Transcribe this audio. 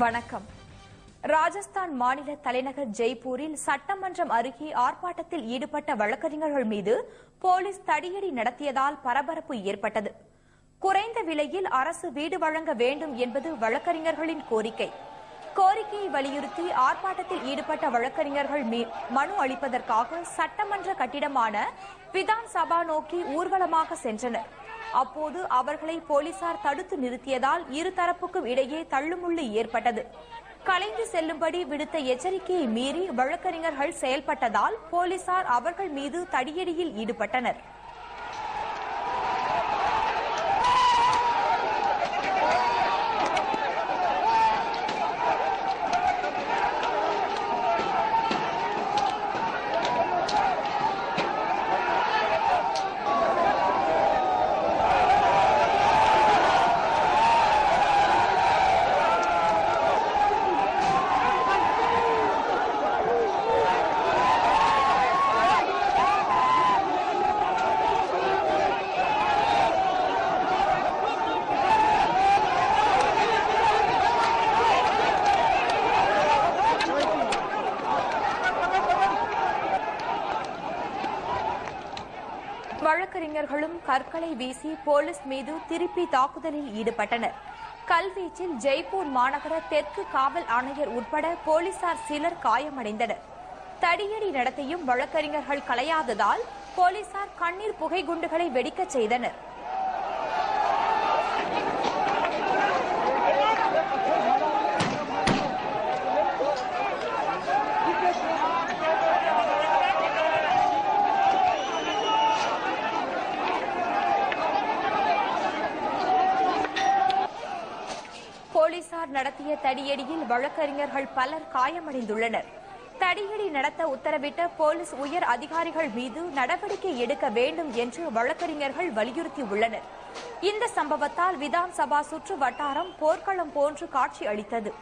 வணக்கம். ராஜஸ்தான் மாநில தலைநகர் ஜெய்ப்பூரில் சட்டமன்றம் அருகே ஆர்ப்பாட்டத்தில் ஈடுபட்ட வழக்கறிஞர்கள் மீது போலீஸ் தடியடி நடத்தியதால் பரபரப்பு ஏற்பட்டது. குறைந்த விலையில் அரசு வீடு வழங்க வேண்டும் என்பது வழக்கறிஞர்களின் கோரிக்கை. கோரிக்கையை வலியுறுத்தி ஆர்ப்பாட்டத்தில் ஈடுபட்ட வழக்கறிஞர்கள் மனு அளிப்பதற்காக சட்டமன்ற கட்டிடமான விதான் சபா நோக்கி ஊர்வலமாக சென்றனர். அப்போது அவர்களை போலீசார் தடுத்து நிறுத்தியதால் இருதரப்புக்கும் இடையே தள்ளுமுள்ளு ஏற்பட்டது. கலைந்து செல்லும்படி விடுத்த எச்சரிக்கையை மீறி வழக்கறிஞர்கள் செயல்பட்டதால் போலீசார் அவர்கள் மீது தடியடியில் ஈடுபட்டனர். வழக்கறிஞர்களும் கற்களை வீசி போலீஸ் மீது திருப்பி தாக்குதலில் ஈடுபட்டனர். கல்வீச்சில் ஜெய்ப்பூர் மாநகர தெற்கு காவல் ஆணையர் உட்பட போலீசார் சிலர் காயமடைந்தனர். தடியடி நடத்தியும் வழக்கறிஞர்கள் கலையாததால் போலீசார் கண்ணீர் புகை குண்டுகளை வெடிக்கச் செய்தனர். போலீசார் நடத்திய தடியடியில் வழக்கறிஞர்கள் பலர் காயமடைந்துள்ளனர். தடியடி நடத்த உத்தரவிட்ட போலீஸ் உயர் அதிகாரிகள் மீது நடவடிக்கை எடுக்க வேண்டும் என்று வழக்கறிஞர்கள் வலியுறுத்தியுள்ளனர். இந்த சம்பவத்தால் விதான் சபா சுற்று வட்டாரம் போர்க்களம் போன்று காட்சி அளித்தது.